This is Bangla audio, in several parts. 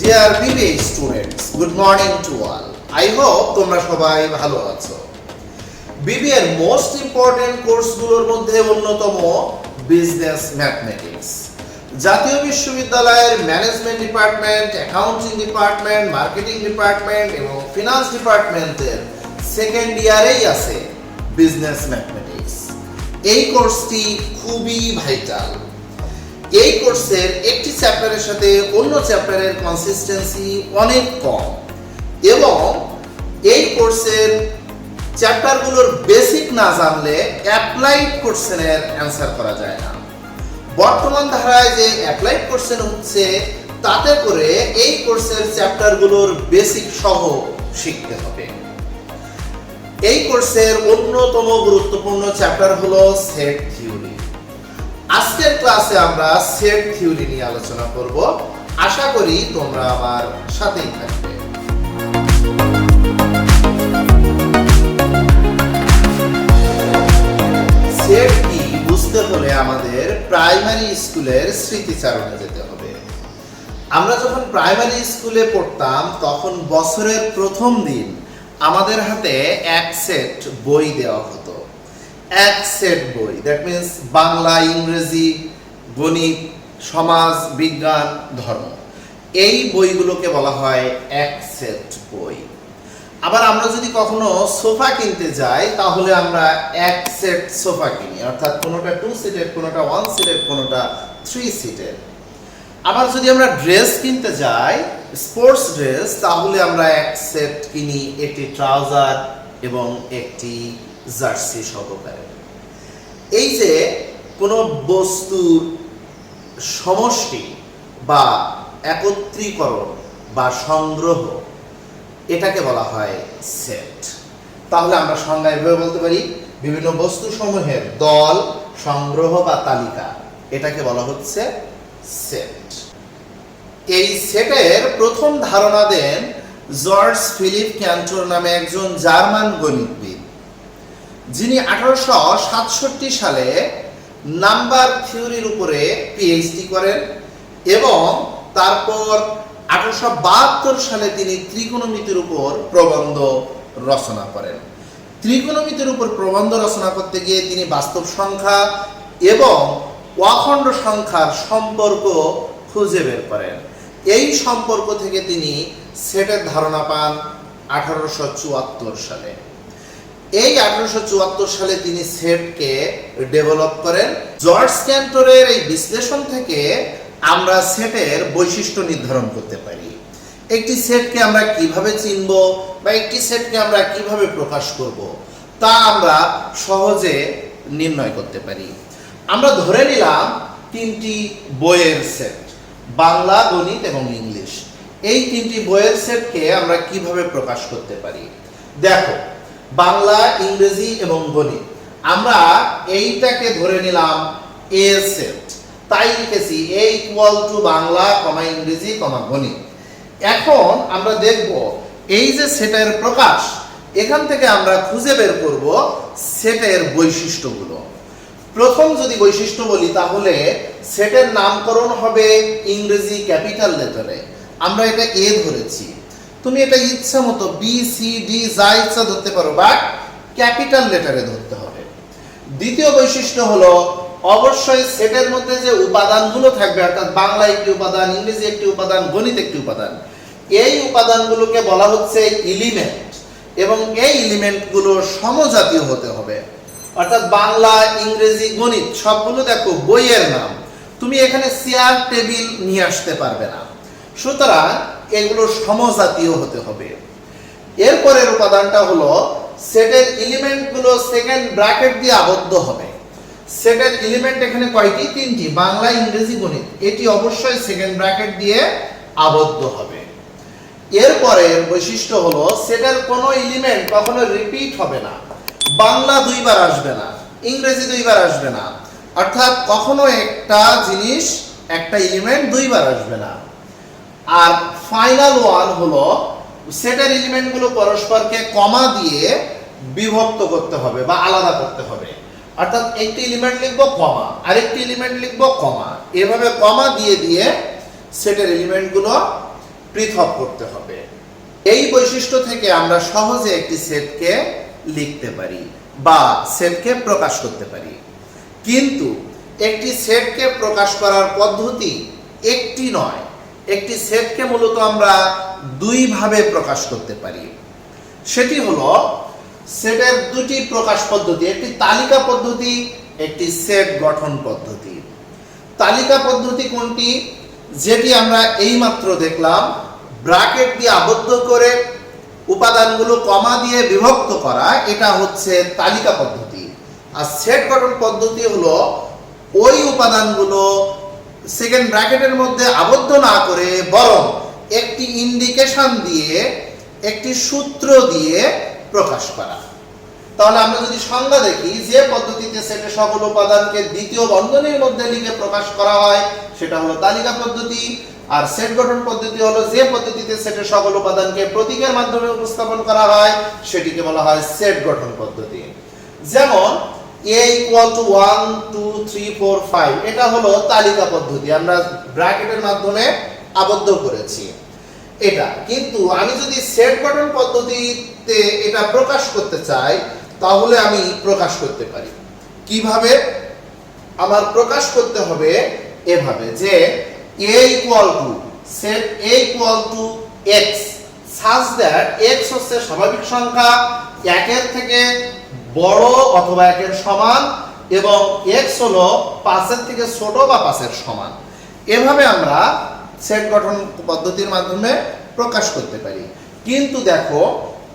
Dear BB students good morning to all I hope তোমরা সবাই ভালো আছো। বিবি এর মোস্ট ইম্পর্টেন্ট কোর্সগুলোর মধ্যে অন্যতম বিজনেস ম্যাথমেটিক্স জাতীয় বিশ্ববিদ্যালয়ের management department accounting department marketing department এবং ফিনান্স ডিপার্টমেন্টের সেকেন্ড ইয়ারেই আছে বিজনেস ম্যাথমেটিক্স এই কোর্সটি খুবই ভাইটাল এই কোর্সের একটি চ্যাপ্টারের সাথে অন্য চ্যাপ্টারের কনসিস্টেন্সি অনেক কম। এবং এই কোর্সের চ্যাপ্টারগুলোর বেসিক না জানলে অ্যাপ্লাইড কোশ্চেনের অ্যান্সার করা যায় না। বর্তমান ধারায় যে অ্যাপ্লাইড কোশ্চেন হচ্ছে, তাতে করে এই কোর্সের চ্যাপ্টারগুলোর বেসিক সহ শিখতে হবে। এই কোর্সের অন্যতম গুরুত্বপূর্ণ চ্যাপ্টার হলো সেট থিওরি আজকের ক্লাসে আমরা সেট থিওরি নিয়ে আলোচনা করব। আশা করি তোমরা আমার সাথেই থাকবে। সেট কি বুঝতে হলে আমাদের প্রাইমারি স্কুলের স্মৃতিচারণে যেতে হবে। আমরা যখন প্রাইমারি স্কুলে পড়তাম, তখন বছরের প্রথম দিন আমাদের হাতে এক সেট বই দেওয়া হতো। এক সেট বই। দ্যাট মিন্স বাংলা, ইংরেজি, গণিত, সমাজ, বিজ্ঞান, ধর্ম। এই বইগুলোকে বলা হয় এক সেট বই। আবার আমরা যদি কখনো সোফা কিনতে যাই, তাহলে আমরা এক সেট সোফা কিনি। অর্থাৎ কোনোটা টু সিটের কোনোটা ওয়ান সিটের কোনোটা থ্রি সিটের আবার যদি আমরা ড্রেস কিনতে যাই স্পোর্টস ড্রেস তাহলে আমরা এক সেট কিনি একটি ট্রাউজার এবং একটি জার্সি সহকারে। এই যে কোনো বস্তুর সমষ্টি বা একত্রীকরণ বা সংগ্রহ, এটাকে বলা হয় সেট। তাহলে আমরা সংজ্ঞা এভাবে বলতে পারি, বিভিন্ন বস্তু সমূহের দল, সংগ্রহ বা তালিকা, এটাকে বলা হচ্ছে সেট। এই সেটের প্রথম ধারণা দেন জর্জ ফিলিপ ক্যান্টোর নামে একজন জার্মান গণিতবিদ। যিনি আঠারোশো সাতষট্টি সালে নাম্বার থিওরির উপরে পিএইচডি করেন এবং তারপর আঠারোশো বাহাত্তর সালে তিনি ত্রিকোণমিতির উপর প্রবন্ধ রচনা করেন। ত্রিকোণমিতির উপর প্রবন্ধ রচনা করতে গিয়ে তিনি বাস্তব সংখ্যা এবং অখণ্ড সংখ্যার সম্পর্ক খুঁজে বের করেন। এই সম্পর্ক থেকে তিনি সেটের ধারণা পান আঠারোশো চুয়াত্তর সালে। এই আঠারোশো চুয়াত্তর সালে তিনি সেটকে ডেভেলপ করেন। জর্জ ক্যান্টরের এই বিশ্লেষণ থেকে আমরা সেটের বৈশিষ্ট্য নির্ধারণ করতে পারি। একটি সেটকে আমরা কীভাবে চিনব বা একটি সেটকে আমরা কীভাবে প্রকাশ করব, তা আমরা সহজে নির্ণয় করতে পারি। আমরা ধরে নিলাম তিনটি বইয়ের সেট, বাংলা, গণিত এবং ইংলিশ। এই তিনটি বইয়ের সেটকে আমরা কীভাবে প্রকাশ করতে পারি? দেখো বাংলা, ইংরেজি এবং গণিত আমরা এইটাকে ধরে নিলাম এ সেট। তাই লিখেছি A equal to Bangla, comma ইংরেজি, কমা গণিত এখন আমরা দেখব এই যে সেটের প্রকাশ, এখান থেকে আমরা খুঁজে বের করব সেটের বৈশিষ্ট্যগুলো। প্রথম যদি বৈশিষ্ট্য বলি, তাহলে সেটের নামকরণ হবে ইংরেজি ক্যাপিটাল লেটারে। আমরা এটা এ ধরেছি। তুমি এটা ইচ্ছা মতো বি সি ডি যা ইচ্ছা ধরতে পারো বাট ক্যাপিটাল লেটারে ধরতে হবে। দ্বিতীয় বৈশিষ্ট্য হলো, অবশ্যই সেটের মধ্যে যে উপাদানগুলো থাকবে, অর্থাৎ বাংলা একটি উপাদান, ইংরেজি একটি উপাদান, গণিত একটি উপাদান, এই উপাদানগুলোকে বলা হচ্ছে ইলিমেন্ট এবং এই এলিমেন্টগুলো সমজাতীয় হতে হবে। অর্থাৎ বাংলা, ইংরেজি, গণিত সবগুলো দেখো বইয়ের নাম। তুমি এখানে চেয়ার টেবিল নিয়ে আসতে পারবে না। সুতরাং এগুলো সমজাতীয় হতে হবে। এরপরের উপাদানটা হলো সেটের এলিমেন্টগুলো সেকেন্ড ব্র্যাকেট দিয়ে আবদ্ধ হবে। সেটের এলিমেন্ট এখানে কয়টি? তিনটি। বাংলা, ইংরেজি, গণিত। এটি অবশ্যই সেকেন্ড ব্র্যাকেট দিয়ে আবদ্ধ হবে। এরপরের বৈশিষ্ট্য হলো সেটের কোনো এলিমেন্ট কখনো রিপিট হবে না। বাংলা দুইবার আসবে না। ইংরেজি দুইবার আসবে না। অর্থাৎ কখনো একটা জিনিস, একটা এলিমেন্ট দুইবার আসবে না। আর ফাইনাল ওয়ান হলো সেটের এলিমেন্টগুলো পরস্পরকে কমা দিয়ে বিভক্ত করতে হবে বা আলাদা করতে হবে। অর্থাৎ একটি এলিমেন্ট লিখব কমা আরেকটি এলিমেন্ট লিখব কমা এভাবে কমা দিয়ে দিয়ে সেটের এলিমেন্টগুলো পৃথক করতে হবে। এই বৈশিষ্ট্য থেকে আমরা সহজে একটি সেটকে লিখতে পারি বা সেটকে প্রকাশ করতে পারি। কিন্তু একটি সেটকে প্রকাশ করার পদ্ধতি একটি নয় একটি সেটকে মূলত আমরা দুইভাবে প্রকাশ করতে পারি। সেটি হলো, সেটের দুটি প্রকাশ পদ্ধতি, একটি তালিকা পদ্ধতি, একটি সেট গঠন পদ্ধতি। তালিকা পদ্ধতি কোনটি? যেটি আমরা এইমাত্র দেখলাম ব্রাকেট দিয়ে আবদ্ধ করে উপাদানগুলো কমা দিয়ে বিভক্ত করা, এটা হচ্ছে তালিকা পদ্ধতি। আর সেট গঠন পদ্ধতি হলো, ওই উপাদানগুলো সেকেন্ড ব্র্যাকেটের মধ্যে আবদ্ধ না করে বরং একটি ইন্ডিকেশন দিয়ে, একটি সূত্র দিয়ে প্রকাশ করা। তাহলে আমরা যদি সংজ্ঞা দেখি, যে পদ্ধতিতে সেটের সকল উপাদানকে দ্বিতীয় বন্ধনের মধ্যে লিখে প্রকাশ করা হয়, সেটা হলো তালিকা পদ্ধতি। আর সেট গঠন পদ্ধতি হলো যে পদ্ধতিতে সেটের সকল উপাদানকে প্রতীকের মাধ্যমে উপস্থাপন করা হয়, সেটিকে বলা হয় সেট গঠন পদ্ধতি। যেমন a equal to one two three four five এটা হলো তালিকা পদ্ধতি। আমরা ব্র্যাকেটের মাধ্যমে আবদ্ধ করেছি। এটা। কিন্তু আমি যদি সেট গঠন পদ্ধতিতে এটা প্রকাশ করতে চাই, তাহলে আমি প্রকাশ করতে পারি। কীভাবে? আমার প্রকাশ করতে হবে এভাবে যে a equal to set a equal to x such that x হচ্ছে স্বাভাবিক সংখ্যা। একের থেকে বড় অথবা একের সমান এবং এক্স হলো পাঁচের থেকে ছোট বা পাঁচের সমান। এভাবে আমরা সেট গঠন পদ্ধতির মাধ্যমে প্রকাশ করতে পারি। কিন্তু দেখো,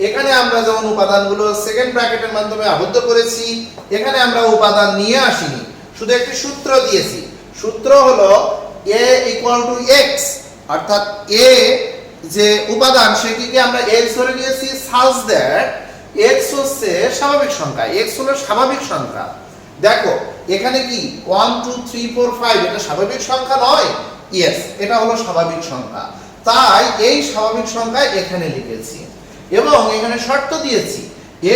এখানে আমরা যেমন উপাদানগুলো সেকেন্ড ব্র্যাকেটের মাধ্যমে আবদ্ধ করেছি, এখানে আমরা উপাদান নিয়ে আসিনি, শুধু একটি সূত্র দিয়েছি। সূত্র হলো a ইকুয়াল টু এক্স অর্থাৎ এ যে উপাদান সেটিকে আমরা x ধরে নিয়েছি? সাজ দ্যাট x হচ্ছে স্বাভাবিক সংখ্যা, x হলো স্বাভাবিক সংখ্যা। দেখো, এখানে কি? One two three four five এটা স্বাভাবিক সংখ্যা নয়। ইয়েস এটা হলো স্বাভাবিক সংখ্যা। তাই এই স্বাভাবিক সংখ্যা এখানে লিখেছি। এবং এখানে শর্ত দিয়েছি,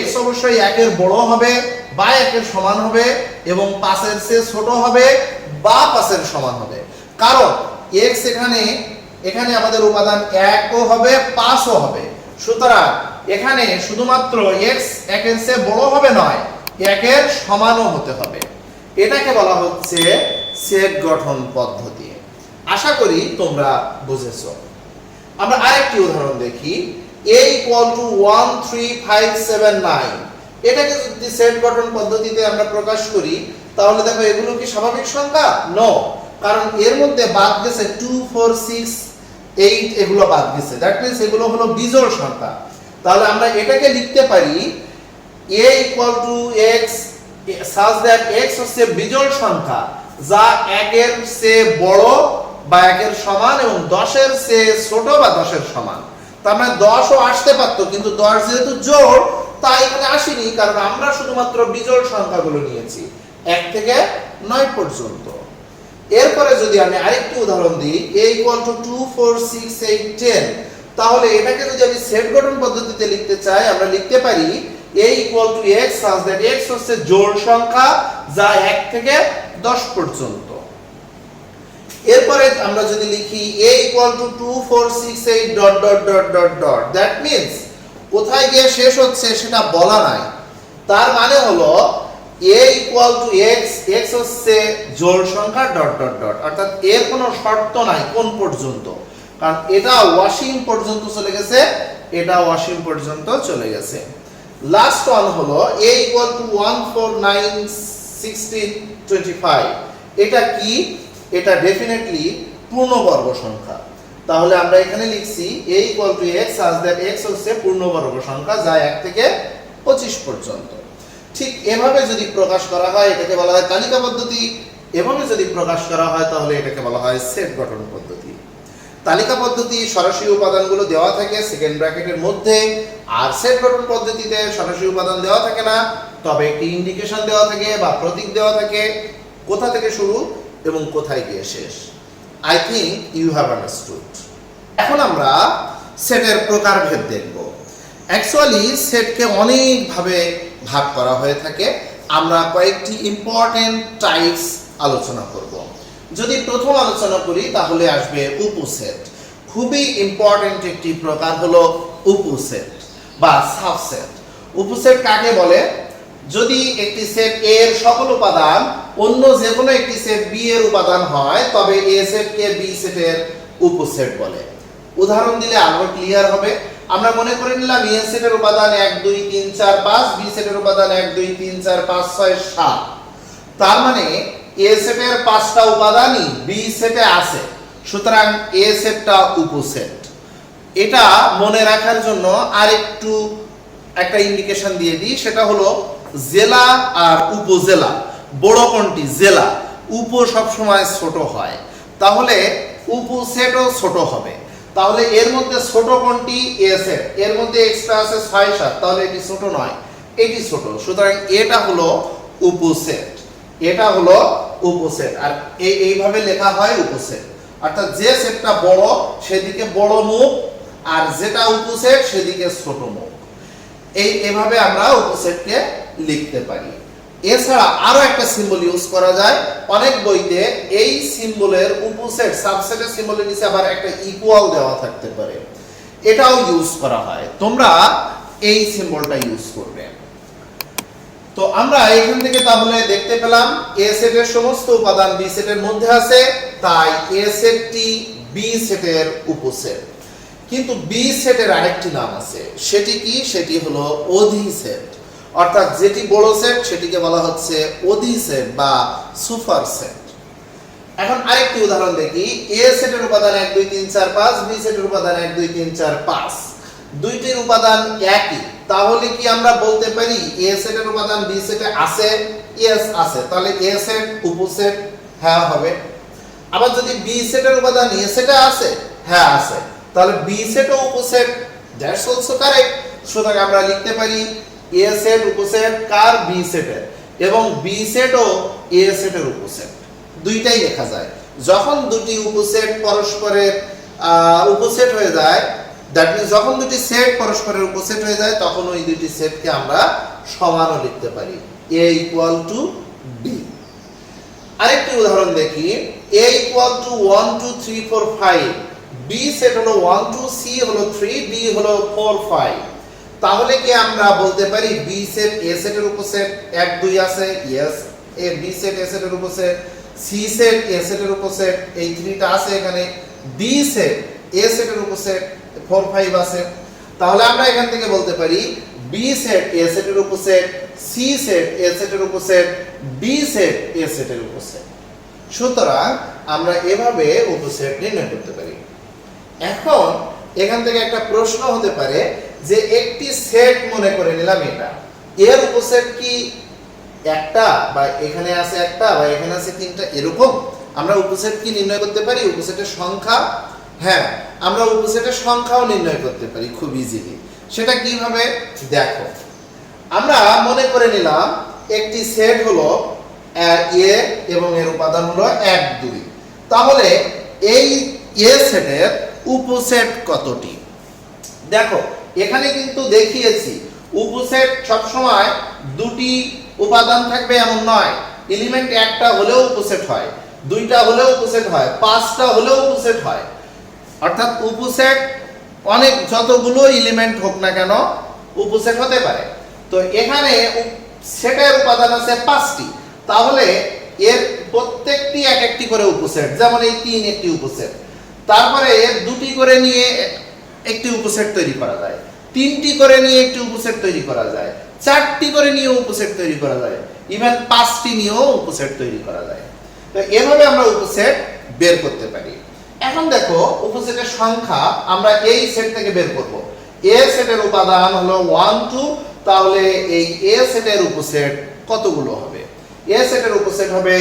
x অবশ্যই একের বড় হবে, বা একের সমান হবে, এবং পাঁচের চেয়ে ছোট হবে, বা পাঁচের সমান হবে। কারণ x এখানে এখানে আমাদের উপাদান একও হবে, পাঁচও হবে। সুতরাং এখানে শুধুমাত্র x একের চেয়ে বড় হবে নয়, একের সমানও হতে হবে। এটাকে বলা হচ্ছে সেট গঠন পদ্ধতি। আশা করি তোমরা বুঝেছ। আমরা আরেকটি উদাহরণ দেখি। a equal to one three five seven nine এটাকে যদি সেট গঠন পদ্ধতিতে আমরা প্রকাশ করি, তাহলে দেখো এগুলো কি স্বাভাবিক সংখ্যা? নো কারণ এর মধ্যে বাদ গেছে টু ফোর সিক্স এইট এগুলো বাদ গেছে। দ্যাট মিনস এগুলো হলো বিজোড় সংখ্যা। তাহলে আমরা এটাকে লিখতে পারি, a equal to x such that x হচ্ছে বিজোড় সংখ্যা, যা একের চেয়ে বড় বা একের সমান এবং দশের চেয়ে ছোট বা দশের সমান। তার মানে দশও আসতে পারতো, কিন্তু দশ যেহেতু জোড় তাই এখানে আসেনি, কারণ আমরা শুধুমাত্র বিজোড় সংখ্যাগুলো নিয়েছি, এক থেকে নয় পর্যন্ত। এরপরে যদি আমি আরেকটি উদাহরণ দিই, a equal to two four six eight ten তাহলে এটাকে যদি আমি সেট গঠন পদ্ধতিতে লিখতে চাই, আমরা লিখতে পারি a equal to x such that x হচ্ছে জোড় সংখ্যা যা এক থেকে দশ পর্যন্ত। এরপরে আমরা যদি লিখি a equal to two four six eight dot dot dot dot dot that means কোথায় গিয়ে শেষ হচ্ছে সেটা বলা নাই। তার মানে হলো a equal to x x হচ্ছে জোড় সংখ্যা ডট ডট ডট অর্থাৎ এর কোনো শর্ত নাই কোন পর্যন্ত। কারণ এটা ওয়াশিং পর্যন্ত চলে গেছে, এটা ওয়াশিং পর্যন্ত চলে গেছে। লাস্ট ওয়ান হলো a equal to one four nine sixteen twenty five এটা কি? এটা ডেফিনেটলি পূর্ণবর্গ সংখ্যা। তাহলে আমরা এখানে লিখছি a equal to x such that x হচ্ছে পূর্ণবর্গ সংখ্যা, যা এক থেকে পঁচিশ পর্যন্ত। ঠিক এভাবে যদি প্রকাশ করা হয়, এটাকে বলা হয় তালিকা পদ্ধতি। এভাবে যদি প্রকাশ করা হয়, তাহলে এটাকে বলা হয় সেট গঠন পদ্ধতি। তালিকা পদ্ধতি সরাসরি উপাদানগুলো দেওয়া থাকে সেকেন্ড ব্র্যাকেটের মধ্যে। আর সেট গঠন পদ্ধতিতে সরাসরি উপাদান দেওয়া থাকে না। তবে একটি ইন্ডিকেশন দেওয়া থাকে বা প্রতীক দেওয়া থাকে, কোথা থেকে শুরু এবং কোথায় গিয়ে শেষ। I think you have understood এখন আমরা সেটের প্রকারভেদ দেখব। অ্যাকচুয়ালি সেটকে অনেকভাবে ভাগ করা হয়ে থাকে। আমরা কয়েকটি ইম্পর্টেন্ট টাইপস আলোচনা করব। যদি প্রথম আলোচনা করি, তাহলে আসবে উপসেট। খুবই ইম্পর্টেন্ট একটি প্রকার হলো উপসেট বা সাবসেট। উপসেট কাকে বলে? যদি একটি সেট এ এর সকল উপাদান অন্য যে কোনো একটি সেট বি এর উপাদান হয়, তবে এ সেটকে বি সেটের উপসেট বলে। উদাহরণ দিলে আরও ক্লিয়ার হবে। আমরা মনে করে নিলাম এ সেটের উপাদান এক, দুই, তিন, চার, পাঁচ বি সেটের উপাদান এক, দুই, তিন, চার, পাঁচ, ছয়, সাত। তার মানে এ সেটের পাঁচটা উপাদানই বি সেটে আছে। সুতরাং এ সেটটা উপসেট। এটা মনে রাখার জন্য আরেকটু একটা ইন্ডিকেশন দিয়ে দিই, সেটা হলো জেলা আর উপজেলা। বড় কোনটি? জেলা। উপ সবসময় ছোট হয়। তাহলে উপসেটও ছোট হবে। তাহলে এর মধ্যে ছোট কোনটি? A set. এর মধ্যে এক্সট্রা আছে ছয় সাত। তাহলে এটি ছোট নয়, এটি ছোট। সুতরাং এটা হলো উপসেট। এটা হলো উপসেট। আর এই এইভাবে লেখা হয় উপসেট। অর্থাৎ যে সেটটা বড়, সেদিকে বড় মুখ, আর যেটা উপসেট, সেদিকে ছোট মুখ। এই এভাবে আমরা উপসেটকে লিখতে পারি। এছাড়া আরও একটা সিম্বল ইউজ করা যায়। অনেক বইতে এই সিম্বলের উপসেট সাবসেটের সিম্বলের নিচে আবার একটা ইকুয়াল দেওয়া থাকতে পারে। এটাও ইউজ করা হয়। তোমরা এই সিম্বলটা ইউজ করবে। তো আমরা এখান থেকে তাহলে দেখতে পেলাম এ সেটের সমস্ত উপাদান বি সেটের মধ্যে আছে, তাই এ সেটটি বি সেটের উপসেট। কিন্তু বি সেটের আরেকটি নাম আছে, সেটি কি? সেটি হলো অধি সেট অর্থাৎ যেটি বড় সেট, সেটিকে বলা হচ্ছে অধি সেট বা সুপার সেট। এখন আরেকটি উদাহরণ দেখি। এ সেটের উপাদান এক, দুই, তিন, চার, পাঁচ বি সেটের উপাদান এক, দুই, তিন, চার, পাঁচ। দুইটির উপাদান একই। তাহলে কি আমরা বলতে পারি এ সেটের উপাদান বি সেটে আছে? ইয়েস আছে। তাহলে এ সেট উপসেট হ্যাঁ হবে। আবার যদি বি সেটের উপাদান এ সেটে আছে? হ্যাঁ আছে। তাহলে বি সেটও উপসেট। দ্যাটস অলসো কারেক্ট সুতরাং আমরা লিখতে পারি এ সেট উপসেট, কার বি সেটের এবং বি সেটও এ সেটের উপসেট। দুইটাই লেখা যায়। যখন দুটি উপসেট পরস্পরের উপসেট হয়ে যায় দ্যাট মিনস যখন দুটি সেট পরস্পরের উপসেট হয়ে যায়, তখন ওই দুটি সেটকে আমরা সমানও লিখতে পারি। এ ইকুয়াল টু বি আরেকটি উদাহরণ দেখি। A equal to one two three four five B set হলো ওয়ান টু সি হলো থ্রি বি হলো ফোর ফাইভ তাহলে কি আমরা বলতে পারি বি সেট এ সেটের উপসেট এক, দুই আছে? Yes A B set A সেটের উপসেট সি সেট এ সেটের উপসেট এই থ্রিটা আছে এখানে। ডি সেট এ সেটের উপসেট ফোর ফাইভ আছে। তাহলে আমরা এখান থেকে বলতে পারি বি সেট এ সেটের উপসেট সি সেট এ সেটের উপসেট ডি সেট এ সেটের উপসেট। সুতরাং আমরা এভাবে উপসেট নির্ণয় করতে পারি। এখন এখান থেকে একটা প্রশ্ন হতে পারে যে একটি সেট মনে করে নিলাম এটা। এর উপসেট কি একটা বা এখানে আছে একটা বা এখানে আছে তিনটা? এরকম। আমরা উপসেট কি নির্ণয় করতে পারি? উপসেটের সংখ্যা হ্যাঁ আমরা উপসেটের সংখ্যাও নির্ণয় করতে পারি খুব ইজিলি সেটা কীভাবে? দেখো, আমরা মনে করে নিলাম একটি সেট হলো এ এবং এর উপাদান হলো এক দুই। তাহলে এই এ সেটের উপসেট কতটি? দেখো, এখানে কিন্তু দেখিয়েছি, উপসেট সবসময় দুটি উপাদান থাকবে এমন নয়। এলিমেন্ট একটা হলেও উপসেট হয়, দুইটা হলেও উপসেট হয়, পাঁচটা হলেও উপসেট হয়। অর্থাৎ উপসেট অনেক যতগুলো এলিমেন্ট হোক না কেন উপসেট হতে পারে। তো এখানে সেটের উপাদান আছে পাঁচটি। তাহলে এর প্রত্যেকটি এক একটি করে উপসেট, যেমন এই তিন একটি উপসেট। তারপরে এর দুটি করে নিয়ে একটি উপসেট তৈরি করা যায়। তিনটি করে নিয়ে একটি উপসেট তৈরি করা যায়। চারটি করে নিয়েও উপসেট তৈরি করা যায়। ইভেন পাঁচটি নিয়েও উপসেট তৈরি করা যায়। তো এভাবে আমরা উপসেট বের করতে পারি। এখন দেখো, উপসেটের সংখ্যা আমরা এই সেট থেকে বের করব। এ সেটের উপাদান হলো ওয়ান টু তাহলে এই এ সেটের উপসেট কতগুলো হবে? এ সেটের উপসেট হবে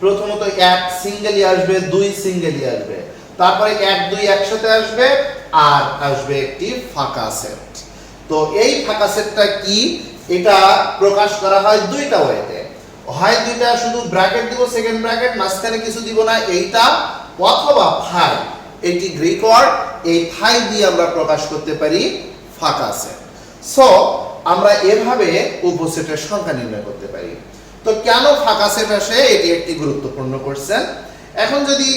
প্রথমত এক সিঙ্গেলই আসবে, দুই সিঙ্গেলই আসবে। তারপরে এক, দুই একসাথে আসবে, আর আসবে একটি ফাঁকা সেট। তো এই ফাঁকা সেটটা কি? এটা প্রকাশ করা হয় দুইটা ওয়েতে। হয় দুইটা শুধু ব্র্যাকেট দিব, সেকেন্ড ব্র্যাকেট, মাঝখানে কিছু দিব না, এইটা অথবা এটি গ্রিক ওয়ার্ড এই ফাই দিয়ে আমরা প্রকাশ করতে পারি ফাঁকা সেট সো আমরা এভাবে উপসেটের সংখ্যা নির্ণয় করতে পারি। তো কেন ফাঁকা সেট আসে? এটি একটি গুরুত্বপূর্ণ কোশ্চেন এখন যদি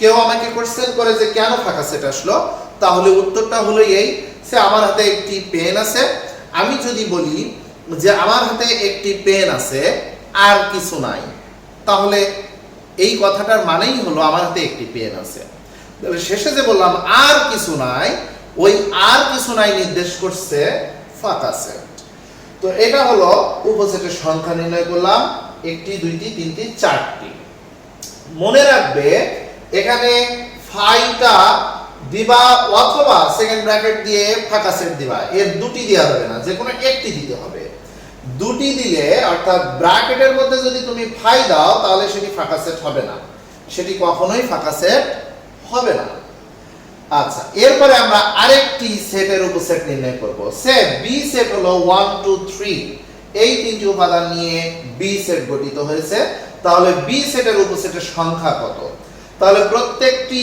কেউ আমাকে কোশ্চেন করে যে কেন ফাঁকা সেট আসলো, তাহলে উত্তরটা হলো এই সে আমার হাতে একটি পেন আছে। আমি যদি বলি যে আমার হাতে একটি পেন আছে, আর কিছু নাই, তাহলে এই কথাটার মানেই হলো আমার হাতে একটি পেন আছে। শেষে যে বললাম, আর কিছু নাই, ওই আর কিছু নাই নির্দেশ করছে ফাঁকা সেট। তো এটা হলো উপসেটের সংখ্যা নির্ণয় করলাম, একটি, দুইটি, তিনটি, চারটি। মনে রাখবে, এখানে ফাইটা দিবা অথবা সেকেন্ড ব্র্যাকেট দিয়ে ফাঁকা সেট দিবা, এর দুটি দেওয়া যাবে না যে কোনো একটি দিতে হবে। দুটি দিলে, অর্থাৎ ব্র্যাকেটের মধ্যে যদি তুমি ফাই দাও, তাহলে সেটি ফাঁকা সেট হবে না। সেটি কখনোই ফাঁকা সেট হবে না। আচ্ছা এরপরে আমরা আরেকটি সেটের উপসেট নির্ণয় করব। সেট বি সেট হলো ওয়ান টু থ্রি এই তিনটি উপাদান নিয়ে বি সেট গঠিত হয়েছে। তাহলে বি সেটের উপসেটের সংখ্যা কত? তাহলে প্রত্যেকটি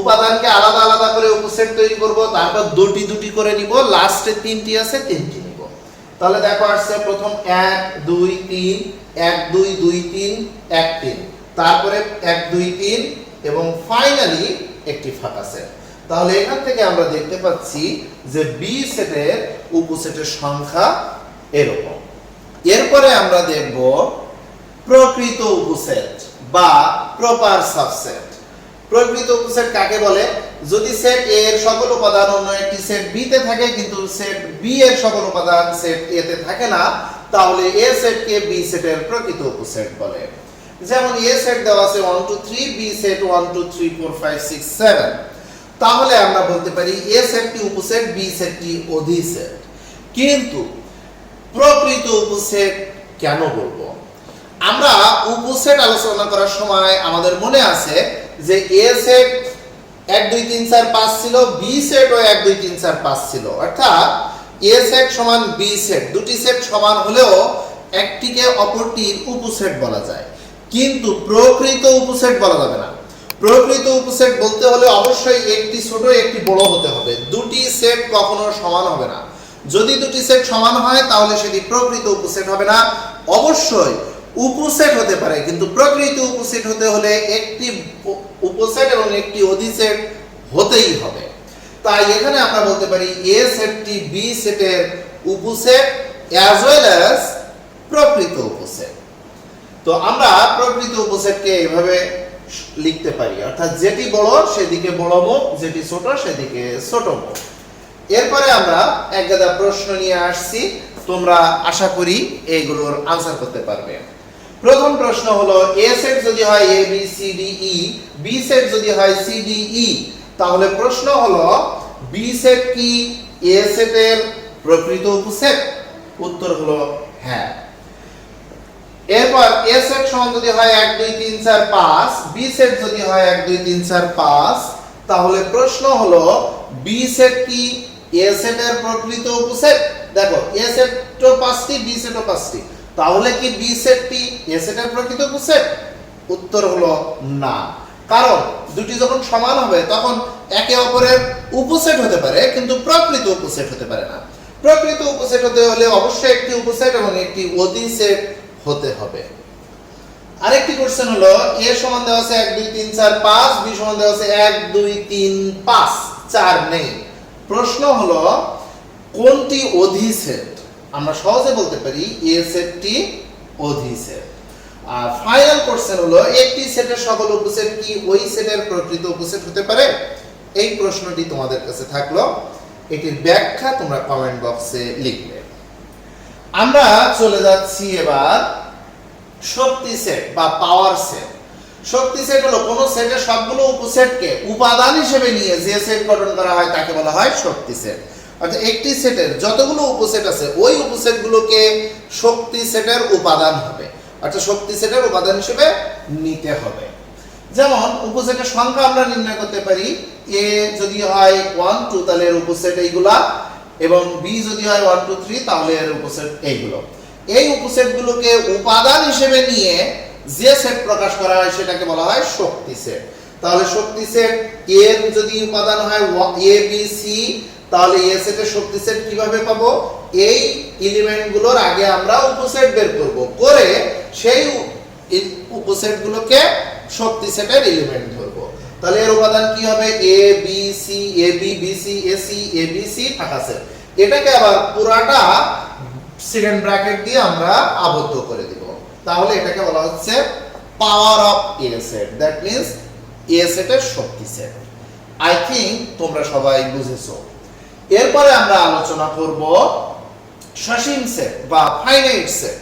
উপাদানকে আলাদা আলাদা করে উপসেট তৈরি করব, তারপর দুটি দুটি করে নিব লাস্টে তিনটি আছে, তিনটি নিব। তাহলে দেখো আসছে প্রথম এক, দুই, তিন, এক, দুই দুই, তিন, এক, তিন। তারপরে এক, দুই, তিন এবং ফাইনালি একটি ফাঁকা সেট তাহলে এখান থেকে আমরা দেখতে পাচ্ছি যে বি সেটের উপসেটের সংখ্যা এরকম। এরপরে আমরা দেখব প্রকৃত উপসেট বা প্রপার সাবসেট প্রকৃত উপসেট কাকে বলে? যদি সেট এ এর সকল উপাদান অন্য একটি সেট বি তে থাকে, কিন্তু সেট বি এর সকল উপাদান সেট এ তে থাকে না, তাহলে এ সেটকে বি সেটের প্রকৃত উপসেট বলে। যেমন এ সেট দেওয়া আছে 1 2 3 বি সেট 1 2 3 4 5 6 7 তাহলে আমরা বলতে পারি এ সেটটি উপসেট, বি সেটটি অধিসেট। কিন্তু প্রকৃত উপসেট কেন বলব? আমরা উপসেট আলোচনা করার সময় আমাদের মনে আছে যে এ সেট এক, দুই, তিন, চার, পাঁচ ছিল, বি সেটও এক, দুই, তিন, চার, পাঁচ ছিল। অর্থাৎ এ সেট সমান বি সেট, দুটি সেট সমান হলেও একটিকে অপরটির উপসেট বলা যায়। কিন্তু প্রকৃত উপসেট বলা যাবে না। প্রকৃত উপসেট বলতে হলে অবশ্যই একটি ছোট, একটি বড় হতে হবে। দুটি সেট কখনো সমান হবে না। যদি দুটি সেট সমান হয়, তাহলে সেটি প্রকৃত উপসেট হবে না। অবশ্যই উপসেট হতে পারে, কিন্তু প্রকৃত উপসেট হতে হলে একটি উপ- উপসেট এবং একটি অধিসেট হতেই হবে। তাই এখানে আমরা বলতে পারি এ সেটটি বি সেটের উপসেট অ্যাজ ওয়েল অ্যাজ প্রকৃত উপসেট। তো আমরা প্রকৃত উপসেটকে এভাবে লিখতে পারি। অর্থাৎ যেটি বড়, সেদিকে বড় মুখ যেটি ছোট, সেদিকে ছোট মুখ এরপরে আমরা এক গাদা প্রশ্ন নিয়ে আসছি। তোমরা আশা করি এইগুলোর আনসার করতে পারবে। প্রথম প্রশ্ন হলো, এ সেট যদি হয় A, B, C, D, E, B set যদি হয় সি, ডি, ই, তাহলে প্রশ্ন হলো, বি সেট কি এ সেটের প্রকৃত উপসেট? উত্তর হলো হ্যাঁ। এরপর এ সেট সমান যদি হয় এক, দুই, তিন, চার, পাঁচ, বি সেট যদি হয় এক, দুই, তিন, চার, পাঁচ, তাহলে প্রশ্ন হলো, বি সেট কি এ সেটের প্রকৃত উপসেট? দেখো, এ সেট তো পাঁচটি, বি সেটও পাঁচটি। তাহলে কি বি সেটটি এ সেটের প্রকৃত উপসেট? উত্তর হলো না। কারণ দুটি যখন সমান হবে, তখন একে অপরের উপসেট হতে পারে, কিন্তু প্রকৃত উপসেট হতে পারে না। প্রকৃত উপসেট হতে হলে অবশ্যই একটি উপসেট এবং একটি অধিসেট হতে হবে। আরেকটি কোশ্চেন হলো এ সমান দেওয়া আছে এক, দুই, তিন, চার, পাঁচ বি সমান দেওয়া আছে এক, দুই, তিন, পাঁচ, চার, নেই। প্রশ্ন হলো, কোনটি অধিসেট আমরা সহজে বলতে পারি এ সেটটি অধিসেট আর ফাইনাল কোশ্চেন হলো, একটি সেটের সকল উপসেট কি ওই সেটের প্রকৃত উপসেট হতে পারে? এই প্রশ্নটি তোমাদের কাছে থাকল। এটির ব্যাখ্যা তোমরা কমেন্ট বক্সে লিখবে। আমরা চলে যাচ্ছি এবার শক্তি সেট বা পাওয়ার সেট শক্তি সেট হলো কোন সেটের সবগুলো উপসেটকে উপাদান হিসেবে নিয়ে যে সেট গঠন করা হয় তাকে বলা হয় শক্তি সেট অর্থাৎ একটি সেটের যতগুলো উপসেট আছে, ওই উপসেটগুলোকে শক্তি সেটের উপাদান হবে। অর্থাৎ শক্তি সেটের উপাদান হিসেবে নিতে হবে। যেমন উপসেটের সংখ্যা আমরা নির্ণয় করতে পারি এ যদি হয় ওয়ান টু তাহলে উপসেট এইগুলা এবং বি যদি হয় ওয়ান টু থ্রি তাহলে এর উপসেট এইগুলো। এই উপসেটগুলোকে উপাদান হিসেবে নিয়ে যে সেট প্রকাশ করা হয়, সেটাকে বলা হয় শক্তি সেট। তাহলে শক্তি সেট এর যদি উপাদান হয় এ বি সি তাহলে এ সেটের শক্তি সেট কীভাবে পাবো? এই এলিমেন্টগুলোর আগে আমরা উপসেট বের করব। করে সেই উপসেটগুলোকে শক্তি সেটের এলিমেন্ট ধরবো। তাহলে এর উপাদান কি হবে? A B C A B B C A C A B C ফাঁকা সেট এটাকে আবার পুরাটা সেকেন্ড ব্র্যাকেট দিয়ে আমরা আবদ্ধ করে দিব। তাহলে এটাকে বলা হচ্ছে power of A set that means A সেটের শক্তি সেট আই থিঙ্ক তোমরা সবাই বুঝেছ। এরপরে আমরা আলোচনা করব সসীম সেট বা ফাইনাইট সেট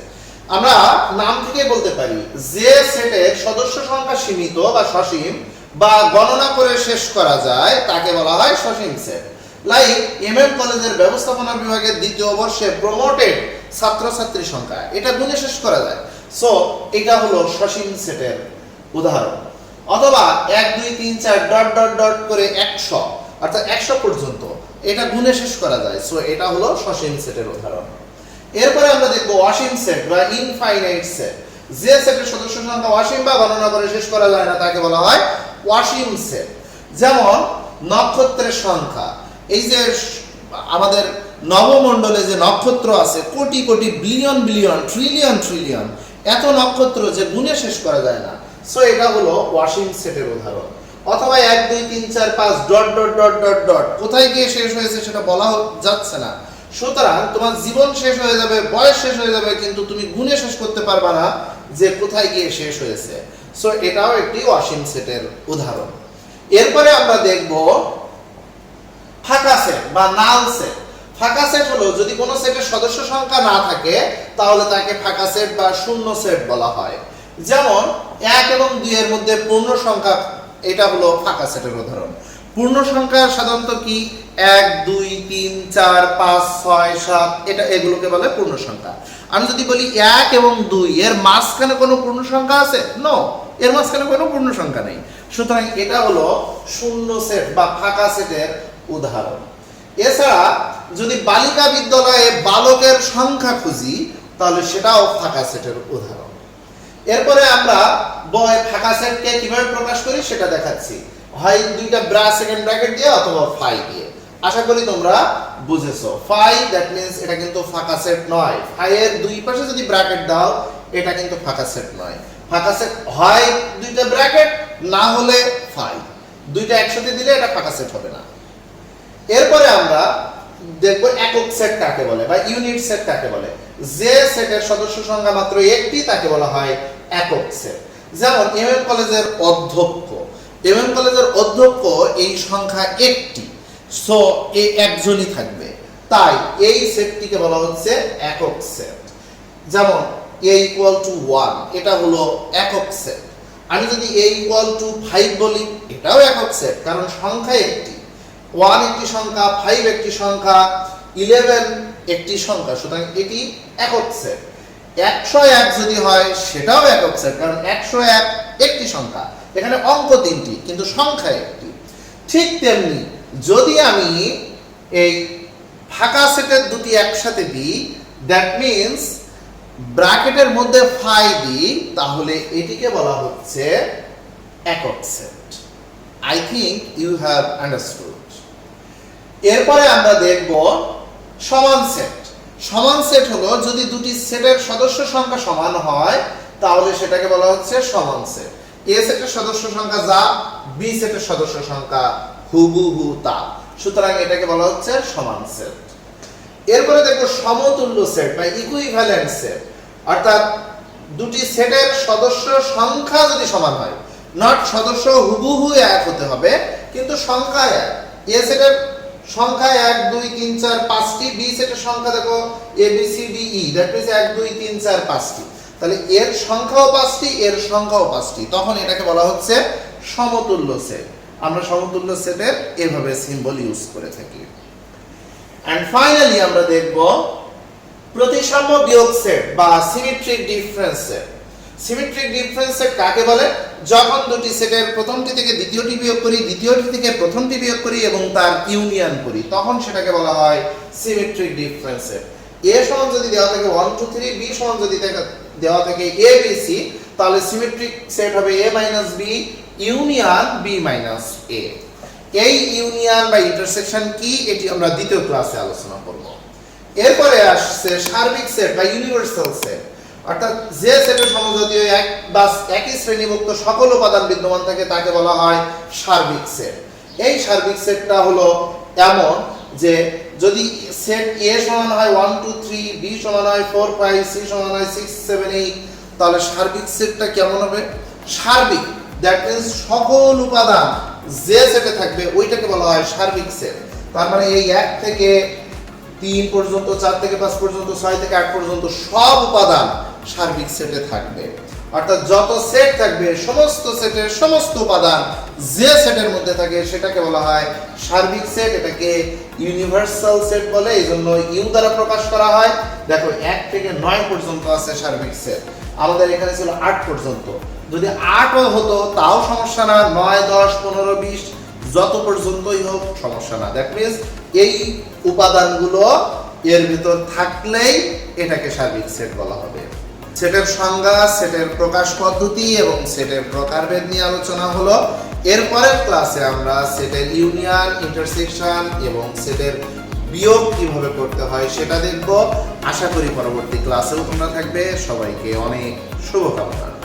আমরা নাম থেকে বলতে পারি। যে সেটের সদস্য সংখ্যা সীমিত বা সসীম বা গণনা করে শেষ করা যায়, তাকে বলা হয় সসীম সেট লাইক এমএম কলেজের ব্যবস্থাপনা বিভাগের দ্বিতীয় বর্ষে প্রমোটেড ছাত্রছাত্রী সংখ্যা। এটা গুণে শেষ করা যায়। সো এটা হলো সসীম সেটের উদাহরণ। অথবা এক, দুই, তিন, চার, ডট ডট ডট করে একশো, অর্থাৎ একশো পর্যন্ত। এটা গুণে শেষ করা যায়। সো এটা হলো সসীম সেটের উদাহরণ। এরপরে আমরা দেখব অসীম সেট বা ইনফাইনাইট সেট। যে সেটের সদস্য সংখ্যা অসীম বা গণনা করে শেষ করা যায় না, তাকে বলা হয় অসীম সেট। যেমন, নক্ষত্রের সংখ্যা। এই যে আমাদের নবমণ্ডলে যে নক্ষত্র আছে, crore crore billion billion trillion trillion এত নক্ষত্র যে গুণে শেষ করা যায় না। সো এটা হলো ওয়াসিম সেটের উদাহরণ। অথবা এক, দুই, তিন, চার, পাঁচ, dot dot dot dot dot. কোথায় গিয়ে শেষ হয়েছে সেটা বলা যাচ্ছে না। সুতরাং তোমার জীবন শেষ হয়ে যাবে, বয়স শেষ হয়ে যাবে, কিন্তু তুমি গুণে শেষ করতে পারবা না। যে কোথায় গিয়ে শেষ হয়েছে। সো এটাও একটি অসীম সেটের উদাহরণ। এরপরে আমরা দেখব ফাঁকা সেট বা নাল সেট। ফাঁকা সেট হলো যদি কোনো সেটের সদস্য সংখ্যা না থাকে, তাহলে তাকে ফাঁকা সেট বা শূন্য সেট বলা হয়। যেমন, এক এবং দুই এর মধ্যে পূর্ণ সংখ্যা, এটা হলো ফাঁকা সেটের উদাহরণ। পূর্ণ সংখ্যা সাধারণত কি? এক, দুই, তিন, চার, পাঁচ, ছয়, সাত, এটা এগুলোকে বলে পূর্ণ সংখ্যা। আমি যদি বলি এক এবং দুই, এর মাঝখানে কোনো পূর্ণ সংখ্যা আছে? নো এর মাঝখানে কোনো পূর্ণ সংখ্যা নেই। সুতরাং এটা হলো শূন্য সেট বা ফাঁকা সেটের উদাহরণ। এছাড়া যদি বালিকা বিদ্যালয়ে বালকের সংখ্যা খুঁজি, তাহলে সেটাও ফাঁকা সেটের উদাহরণ। এরপরে আমরা বয় ফাঁকা সেটকে কীভাবে প্রকাশ করি সেটা দেখাচ্ছি। হয় দুইটা ব্রা সেকেন্ড ব্র্যাকেট দিয়ে অথবা ফাই দিয়ে। আশা করি তোমরা বুঝেছ। ফাই দ্যাট মিন্স এটা কিন্তু ফাঁকা সেট নয়। ফাই এর দুই পাশে যদি ব্র্যাকেট দাও, এটা কিন্তু ফাঁকা সেট নয়। ফাঁকা সেট হয় দুইটা ব্র্যাকেট না হলে ফাই দুইটা একসাথে দিলে এটা ফাঁকা সেট হবে না। এরপরে আমরা দেখব একক সেট কাকে বলে বা ইউনিট সেট কাকে বলে। যে সেটের সদস্য সংখ্যা মাত্র একটি, তাকে বলা হয় একক সেট যেমন এম এমএম কলেজের অধ্যক্ষ। এম এমএম কলেজের অধ্যক্ষ এই সংখ্যা একটি। সো এই একজনই থাকবে। তাই এই সেটটিকে বলা হচ্ছে একক সেট যেমন এ ইকুয়াল টু ওয়ান এটা হলো একক সেট আমি যদি এ ইকুয়াল টু ফাইভ বলি, এটাও একক সেট কারণ সংখ্যা একটি। ওয়ান একটি সংখ্যা ফাইভ একটি সংখ্যা ইলেভেন একটি সংখ্যা, সুতরাং এটি একক সেট একশো এক যদি হয়, সেটাও একক সেট কারণ একশো এক একটি সংখ্যা। এখানে অঙ্ক তিনটি, কিন্তু সংখ্যা একটি। ঠিক তেমনি যদি আমি এই ফাঁকা সেটের দুটি একসাথে দিই দ্যাট মিন্স ব্র্যাকেটের মধ্যে ফাই দিই, তাহলে এটিকে বলা হচ্ছে একক set. I think you have understood এরপরে আমরা দেখব সমান সেট। সমান সেট হলো যদি দুটি সেটের সদস্য সংখ্যা সমান হয়, তাহলে সেটাকে বলা হচ্ছে সমান সেট। এ সেটের সদস্য সংখ্যা যা, বি সেটের সদস্য সংখ্যা হুবহু তা। সুতরাং এটাকে বলা হচ্ছে সমান সেট। এরপরে দেখো সমতুল্য সেট বা ইকুইভ্যালেন্ট সেট। অর্থাৎ দুটি সেটের সদস্য সংখ্যা যদি সমান হয় নট সদস্য, হুবহু এক হতে হবে, কিন্তু সংখ্যা এক। এ সেটের সংখ্যা এক, দুই, তিন, চার, পাঁচটি, বি সেটের সংখ্যা দেখো, A, B, C, D, E. That means এক, দুই, তিন, চার, পাঁচটি। তাহলে এর সংখ্যাও পাঁচটি, এর সংখ্যাও পাঁচটি। তখন এটাকে বলা হচ্ছে সমতুল্য সেট। আমরা সমতুল্য সেটের এভাবে সিম্বল ইউজ করে থাকি। অ্যান্ড ফাইনালি আমরা দেখব প্রতিসাম্য বিয়োগ সেট বা symmetric difference set symmetric difference set কাকে বলে? যখন দুটি সেটের প্রথমটি থেকে দ্বিতীয়টি বিয়োগ করি, দ্বিতীয়টি থেকে প্রথমটি বিয়োগ করি এবং তার ইউনিয়ন করি, তখন সেটাকে বলা হয় সিমেট্রিক ডিফারেন্স সেট এ সমান যদি দেওয়া থাকে ওয়ান টু থ্রি বি সমান যদি দেওয়া থাকে এ বি সি তাহলে সিমেট্রিক সেট হবে A minus B union B minus A এই ইউনিয়ন বা ইন্টারসেকশন কি, এটি আমরা দ্বিতীয় ক্লাসে আলোচনা করব। এরপরে আসছে সার্বিক সেট বা ইউনিভার্সাল সেট অর্থাৎ যে সেটের সমজাতীয় এক বা একই শ্রেণীভুক্ত সকল উপাদান বিদ্যমান থাকে, তাকে বলা হয় সার্বিক সেট এই সার্বিক সেটটা হলো এমন যে, যদি সেট এ সমান হয় ওয়ান টু থ্রি বি সমান হয় ফোর ফাইভ সি সমান হয় সিক্স সেভেন এইট তাহলে সার্বিক সেটটা কেমন হবে? সার্বিক। দ্যাট মিনস সকল উপাদান যে সেটে থাকবে, ওইটাকে বলা হয় সার্বিক সেট। তার মানে এই এক থেকে তিন পর্যন্ত, চার থেকে পাঁচ পর্যন্ত, ছয় থেকে আট পর্যন্ত সব উপাদান সার্বিক সেটে থাকবে। অর্থাৎ যত সেট থাকবে, সমস্ত সেটের সমস্ত উপাদান যে সেটের মধ্যে থাকে, সেটাকে বলা হয় সার্বিক সেট। এটাকে ইউনিভার্সাল সেট বলে এই জন্য ইউ দ্বারা প্রকাশ করা হয়। দেখো, এক থেকে নয় পর্যন্ত আছে সার্বিক সেট। আমাদের এখানে ছিল আট পর্যন্ত। যদি আটও হতো, তাও সমস্যা না। নয়, দশ, পনেরো, বিশ, যত পর্যন্তই হোক, সমস্যা না। দ্যাট মিনস এই উপাদানগুলো এর ভিতর থাকলেই এটাকে সার্বিক সেট বলা হবে। সেটের সংজ্ঞা সেটের প্রকাশ পদ্ধতি এবং সেটের প্রকারভেদ নিয়ে আলোচনা হলো। এরপরের ক্লাসে আমরা সেটের ইউনিয়ন ইন্টারসেকশন এবং সেটের বিয়োগ কীভাবে করতে হয় সেটা দেখব। আশা করি পরবর্তী ক্লাসেও তোমরা থাকবে। সবাইকে অনেক শুভকামনা।